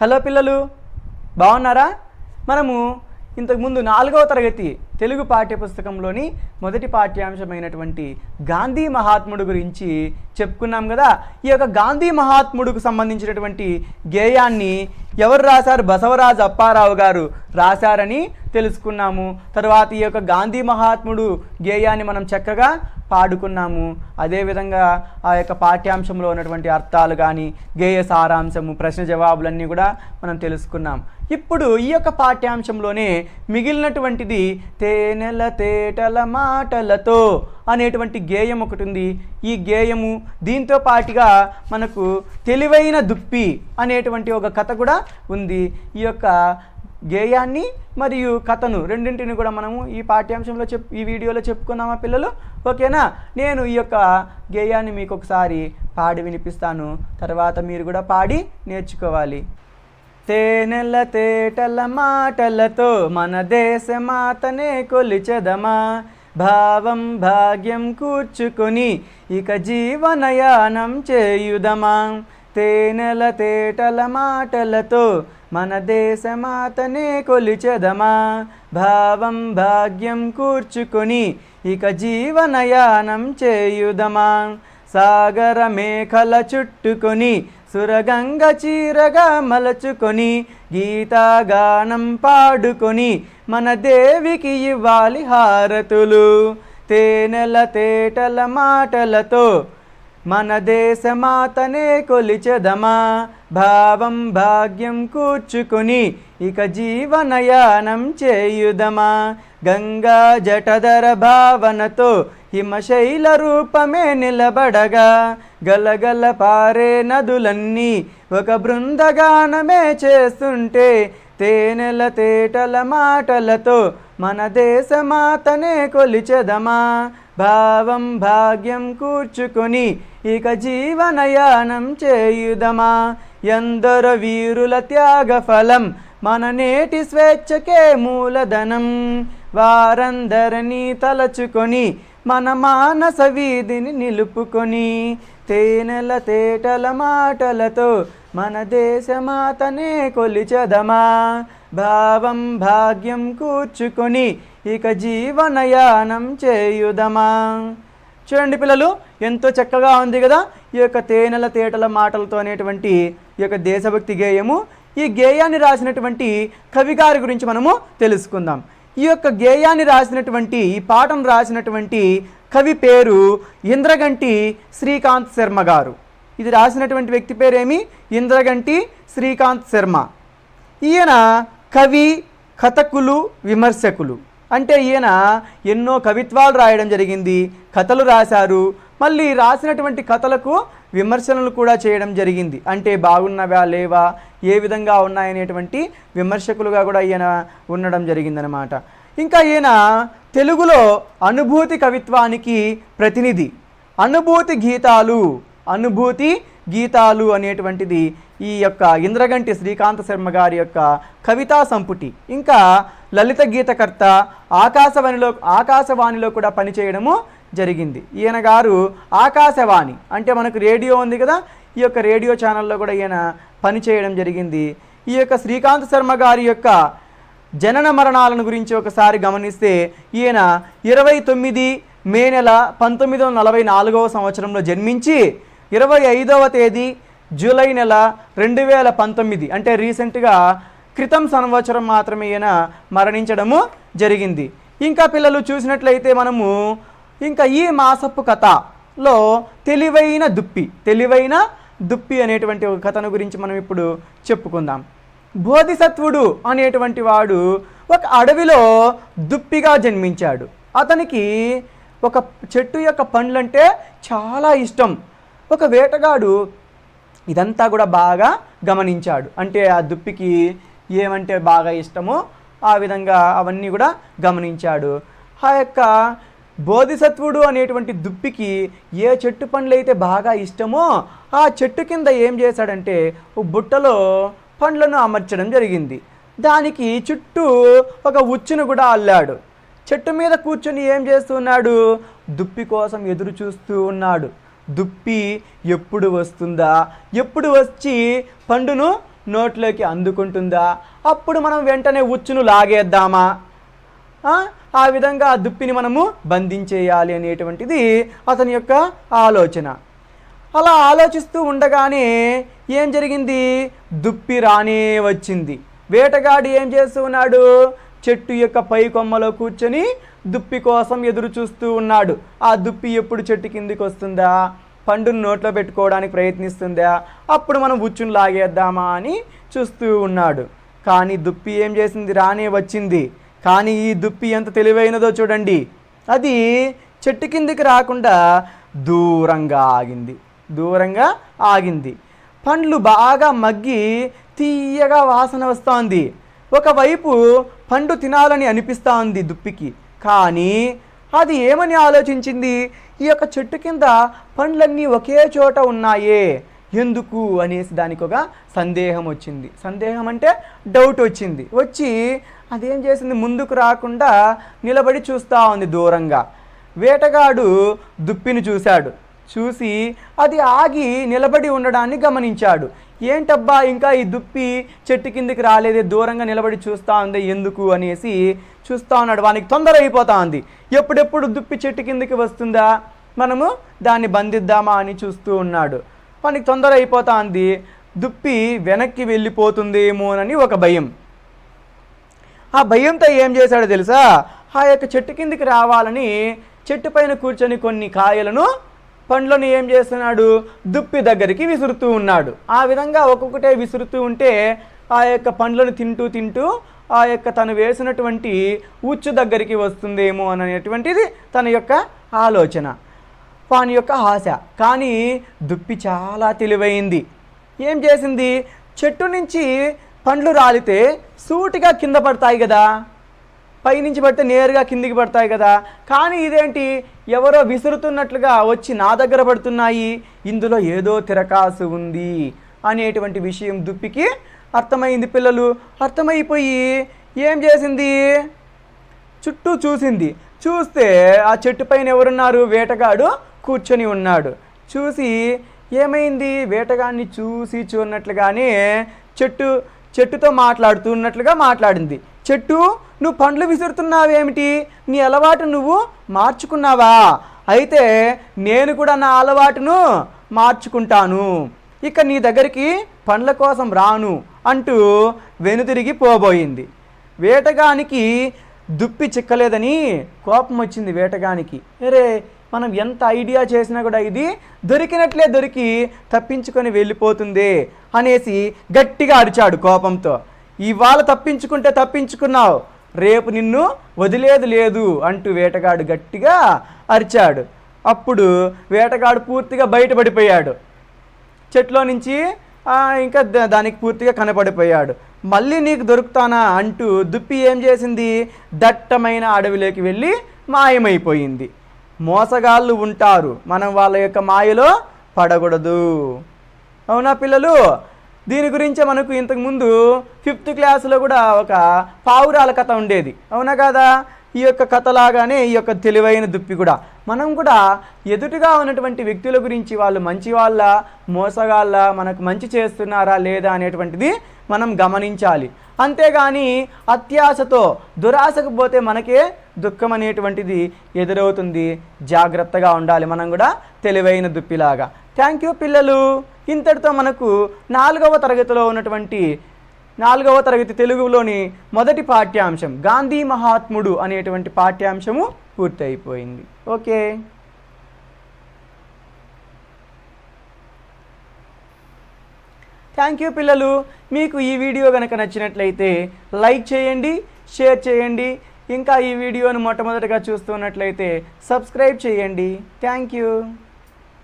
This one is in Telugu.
హలో పిల్లలు బాగున్నారా? మనము ఇంతకుముందు నాలుగవ తరగతి తెలుగు పాఠ్యపుస్తకంలోని మొదటి పాఠ్యాంశమైనటువంటి గాంధీ మహాత్ముడు గురించి చెప్పుకున్నాం కదా. ఈ యొక్క గాంధీ మహాత్ముడుకు సంబంధించినటువంటి గేయాన్ని ఎవరు రాశారు? బసవరాజు అప్పారావు గారు రాశారని తెలుసుకున్నాము. తర్వాత ఈ యొక్క గాంధీ మహాత్ముడు గేయాన్ని మనం చక్కగా పాడుకున్నాము. అదేవిధంగా ఆ యొక్క పాఠ్యాంశంలో ఉన్నటువంటి అర్థాలు కానీ గేయ సారాంశము ప్రశ్న జవాబులన్నీ కూడా మనం తెలుసుకున్నాం. ఇప్పుడు ఈ యొక్క పాఠ్యాంశంలోనే మిగిలినటువంటిది తేనెల తేటల మాటలతో అనేటువంటి గేయం ఒకటి ఉంది. ఈ గేయము దీంతో పాటుగా మనకు తెలివైన దుప్పి అనేటువంటి ఒక కథ కూడా ఉంది. ఈ యొక్క గేయాన్ని మరియు కథను రెండింటిని కూడా మనము ఈ పాఠ్యాంశంలో చెప్ ఈ వీడియోలో చెప్పుకుందామా పిల్లలు? ఓకేనా? నేను ఈ యొక్క గేయాన్ని మీకు ఒకసారి పాడి వినిపిస్తాను. తర్వాత మీరు కూడా పాడి నేర్చుకోవాలి. తేనెల తేటల మాటలతో మన దేశ మాతనే కొలిచెదమా? భావం భాగ్యం కూర్చుకొని ఇక జీవనయానం చేయుదమా? తేనెల తేటల మాటలతో మన దేశమాతనే కొలిచెదమా? భావం భాగ్యం కూర్చుకొని ఇక జీవనయానం చేయుదమా? సాగర మేఖల చుట్టుకొని సురగంగ చీరగా మలచుకొని గీతాగానం పాడుకొని మన దేవికి ఇవ్వాలి హారతులు. తేనెల తేటల మాటలతో మన దేశమాతనే కొలిచెదమా? భావం భాగ్యం కూర్చుకొని ఇక జీవనయానం చేయుదమా? గంగా జటధర భావనతో హిమశైల రూపమే నిలబడగా గలగల పారే నదులన్నీ ఒక బృందగానమే చేస్తుంటే తేనెల తేటల మాటలతో మన దేశమాతనే కొలిచెదమా? భావం భాగ్యం కూర్చుకొని ఇక జీవనయానం చేయుదమా? ఎందరు వీరుల త్యాగ ఫలం మన నేటి స్వేచ్ఛకే మూలధనం. వారందరినీ తలచుకొని మన మానస వీధిని నిలుపుకొని తేనెల తేటల మాటలతో మన దేశమాతనే కొలిచదమా? భావం భాగ్యం కూర్చుకొని ఇక జీవనయానం చేయుదమా. చూడండి పిల్లలు ఎంతో చక్కగా ఉంది కదా ఈ యొక్క తేనెల తేటల మాటలతో అనేటువంటి ఈ యొక్క దేశభక్తి గేయము. ఈ గేయాన్ని రాసినటువంటి కవిగారి గురించి మనము తెలుసుకుందాం. ఈ యొక్క గేయాన్ని రాసినటువంటి ఈ పాఠం రాసినటువంటి కవి పేరు ఇంద్రగంటి శ్రీకాంత్ శర్మ గారు. ఇది రాసినటువంటి వ్యక్తి పేరేమి? ఇంద్రగంటి శ్రీకాంత్ శర్మ. ఈయన కవి కథకులు విమర్శకులు. అంటే ఈయన ఎన్నో కవిత్వాలు రాయడం జరిగింది కథలు రాశారు. మళ్ళీ రాసినటువంటి కథలకు విమర్శనలు కూడా చేయడం జరిగింది. అంటే బాగున్నవా లేవా ఏ విధంగా ఉన్నాయనేటువంటి విమర్శకులుగా కూడా ఈయన ఉండడం జరిగిందనమాట ఇంకా ఈయన తెలుగులో అనుభూతి కవిత్వానికి ప్రతినిధి. అనుభూతి గీతాలు అనుభూతి గీతాలు అనేటువంటిది ఈ యొక్క ఇంద్రగంటి శ్రీకాంత శర్మ గారి యొక్క కవితా సంపుటి. ఇంకా లలిత గీతకర్త ఆకాశవాణిలో ఆకాశవాణిలో కూడా పనిచేయడము జరిగింది. ఈయన గారు ఆకాశవాణి. అంటే మనకు రేడియో ఉంది కదా ఈ యొక్క రేడియో ఛానల్లో కూడా ఈయన పనిచేయడం జరిగింది. ఈ యొక్క శ్రీకాంత్ శర్మ గారి యొక్క జనన మరణాలను గురించి ఒకసారి గమనిస్తే ఈయన ఇరవై తొమ్మిది మే నెల పంతొమ్మిది వందల నలభై నాలుగవ సంవత్సరంలో జన్మించి ఇరవై ఐదవ తేదీ జూలై నెల రెండు వేల పంతొమ్మిది అంటే రీసెంట్గా క్రితం సంవత్సరం మాత్రమే ఈయన మరణించడము జరిగింది. ఇంకా పిల్లలు చూసినట్లయితే మనము ఇంకా ఈ మాసపు కథలో తెలివైన దుప్పి తెలివైన దుప్పి అనేటువంటి ఒక కథను గురించి మనం ఇప్పుడు చెప్పుకుందాం. బోధిసత్వుడు అనేటువంటి వాడు ఒక అడవిలో దుప్పిగా జన్మించాడు. అతనికి ఒక చెట్టు యొక్క పండ్లంటే చాలా ఇష్టం. ఒక వేటగాడు ఇదంతా కూడా బాగా గమనించాడు. అంటే ఆ దుప్పికి ఏమంటే బాగా ఇష్టమో ఆ విధంగా అవన్నీ కూడా గమనించాడు. ఆ యొక్క బోధిసత్వుడు అనేటువంటి దుప్పికి ఏ చెట్టు పండ్లు అయితే బాగా ఇష్టమో ఆ చెట్టు కింద ఏం చేశాడంటే ఓ బుట్టలో పండ్లను అమర్చడం జరిగింది. దానికి చుట్టూ ఒక ఉచ్చును కూడా అల్లాడు. చెట్టు మీద కూర్చొని ఏం చేస్తున్నాడు దుప్పి కోసం ఎదురు చూస్తూ ఉన్నాడు. దుప్పి ఎప్పుడు వస్తుందా? ఎప్పుడు వచ్చి పండును నోట్లోకి అందుకుంటుందా? అప్పుడు మనం వెంటనే ఉచ్చును లాగేద్దామా? ఆ? విధంగా ఆ దుప్పిని మనము బంధించేయాలి అనేటువంటిది అతని యొక్క ఆలోచన. అలా ఆలోచిస్తూ ఉండగానే ఏం జరిగింది? దుప్పి రానే వచ్చింది. వేటగాడు ఏం చేస్తూ ఉన్నాడు? చెట్టు యొక్క పై కొమ్మలో కూర్చొని దుప్పి కోసం ఎదురు చూస్తూ ఉన్నాడు. ఆ దుప్పి ఎప్పుడు చెట్టు కిందికి వస్తుందా? పండును నోట్లో పెట్టుకోవడానికి ప్రయత్నిస్తుందా? అప్పుడు మనం ఉచ్చును లాగేద్దామా అని చూస్తూ ఉన్నాడు. కానీ దుప్పి ఏం చేసింది? రానే వచ్చింది. కానీ ఈ దుప్పి ఎంత తెలివైనదో చూడండి. అది చెట్టు కిందికి రాకుండా దూరంగా ఆగింది. దూరంగా ఆగింది. పండ్లు బాగా మగ్గి తీయగా వాసన వస్తోంది. ఒకవైపు పండు తినాలని అనిపిస్తూ ఉంది దుప్పికి కానీ అది ఏమని ఆలోచించింది? ఈ యొక్క చెట్టు కింద పండ్లన్నీ ఒకే చోట ఉన్నాయే ఎందుకు అనేసి దానికి ఒక సందేహం వచ్చింది. సందేహం అంటే డౌట్ వచ్చింది. వచ్చి అదేం చేసింది? ముందుకు రాకుండా నిలబడి చూస్తూ ఉంది దూరంగా. వేటగాడు దుప్పిని చూశాడు. చూసి అది ఆగి నిలబడి ఉండడాన్ని గమనించాడు. ఏంటబ్బా ఇంకా ఈ దుప్పి చెట్టు కిందికి రాలేదే దూరంగా నిలబడి చూస్తూ ఉంది ఎందుకు అనేసి చూస్తూ ఉన్నాడు. వానికి తొందర అయిపోతా ఉంది. ఎప్పుడెప్పుడు దుప్పి చెట్టు కిందికి వస్తుందా? మనము దాన్ని బంధిద్దామా అని చూస్తూ ఉన్నాడు. వానికి తొందర అయిపోతా ఉంది. దుప్పి వెనక్కి వెళ్ళిపోతుందేమోనని ఒక భయం. ఆ భయంతో ఏం చేశాడో తెలుసా? ఆ యొక్క చెట్టు కిందికి రావాలని చెట్టు పైన కూర్చొని కొన్ని కాయలను పండ్లను ఏం చేస్తున్నాడు? దుప్పి దగ్గరికి విసురుతూ ఉన్నాడు. ఆ విధంగా ఒక్కొక్కటే విసురుతూ ఉంటే ఆ యొక్క పండ్లను తింటూ తింటూ ఆ యొక్క తను వేసినటువంటి ఉచ్చు దగ్గరికి వస్తుందేమో అనేటువంటిది తన యొక్క ఆలోచన వాని యొక్క ఆశ. కానీ దుప్పి చాలా తెలివైంది. ఏం చేసింది? చెట్టు నుంచి పండ్లు రాలితే సూటిగా కింద పడతాయి కదా. పైనుంచి పడితే నేరుగా కిందికి పడతాయి కదా. కానీ ఇదేంటి? ఎవరో విసురుతున్నట్లుగా వచ్చి నా దగ్గర పడుతున్నాయి. ఇందులో ఏదో తిరకాసు ఉంది అనేటువంటి విషయం దుప్పికి అర్థమైంది పిల్లలు. అర్థమైపోయి ఏం చేసింది? చుట్టూ చూసింది. చూస్తే ఆ చెట్టు పైన ఎవరున్నారు? వేటగాడు కూర్చొని ఉన్నాడు. చూసి ఏమైంది? వేటగాడిని చూసి చూడనట్లుగానే చెట్టు చెట్టుతో మాట్లాడుతున్నట్లుగా మాట్లాడింది. చెట్టు నువ్వు పండ్లు విసురుతున్నావేమిటి? నీ అలవాటు నువ్వు మార్చుకున్నావా? అయితే నేను కూడా నా అలవాటును మార్చుకుంటాను. ఇక నీ దగ్గరికి పండ్ల కోసం రాను అంటూ వెనుతిరిగి పోబోయింది. వేటగానికి దుప్పి చిక్కలేదని కోపం వచ్చింది వేటగానికి. అరే మనం ఎంత ఐడియా చేసినా కూడా ఇది దొరికినట్లే దొరికి తప్పించుకొని వెళ్ళిపోతుంది అనేసి గట్టిగా అరిచాడు కోపంతో. ఇవాళ తప్పించుకుంటే తప్పించుకున్నావు. రేపు నిన్ను వదిలేదు లేదు అంటూ వేటగాడు గట్టిగా అరిచాడు. అప్పుడు వేటగాడు పూర్తిగా బయటపడిపోయాడు. చెట్లో నుంచి ఇంకా దానికి పూర్తిగా కనపడిపోయాడు. మళ్ళీ నీకు దొరుకుతానా అంటూ దుప్పి ఏం చేసింది? దట్టమైన అడవిలోకి వెళ్ళి మాయమైపోయింది. మోసగాళ్ళు ఉంటారు. మనం వాళ్ళ యొక్క మాయలో పడకూడదు. అవునా పిల్లలు? దీని గురించే మనకు ఇంతకుముందు ఫిఫ్త్ క్లాస్లో కూడా ఒక పావురాల కథ ఉండేది. అవునా కదా? ఈ యొక్క కథలాగానే ఈ యొక్క తెలివైన దుప్పి కూడా. మనం కూడా ఎదుటిగా ఉన్నటువంటి వ్యక్తుల గురించి వాళ్ళు మంచి వాళ్ళ మోసగాళ్ళ మనకు మంచి చేస్తున్నారా లేదా అనేటువంటిది మనం గమనించాలి. అంతేగాని అత్యాశతో దురాశకు పోతే మనకే దుఃఖం అనేటువంటిది ఎదురవుతుంది. జాగ్రత్తగా ఉండాలి మనం కూడా తెలివైన దుప్పిలాగా. థ్యాంక్ యూ పిల్లలు. ఇంతటితో మనకు నాలుగవ తరగతిలో ఉన్నటువంటి నాలుగవ తరగతి తెలుగులోని మొదటి పాఠ్యాంశం గాంధీ మహాత్ముడు అనేటువంటి పాఠ్యాంశము పూర్తయిపోయింది. ఓకే. థ్యాంక్ యూ పిల్లలు. మీకు ఈ వీడియో కనుక నచ్చినట్లయితే లైక్ చేయండి షేర్ చేయండి. ఇంకా ఈ వీడియోను మొట్టమొదటిగా చూస్తున్నట్లయితే సబ్స్క్రైబ్ చేయండి. Thank you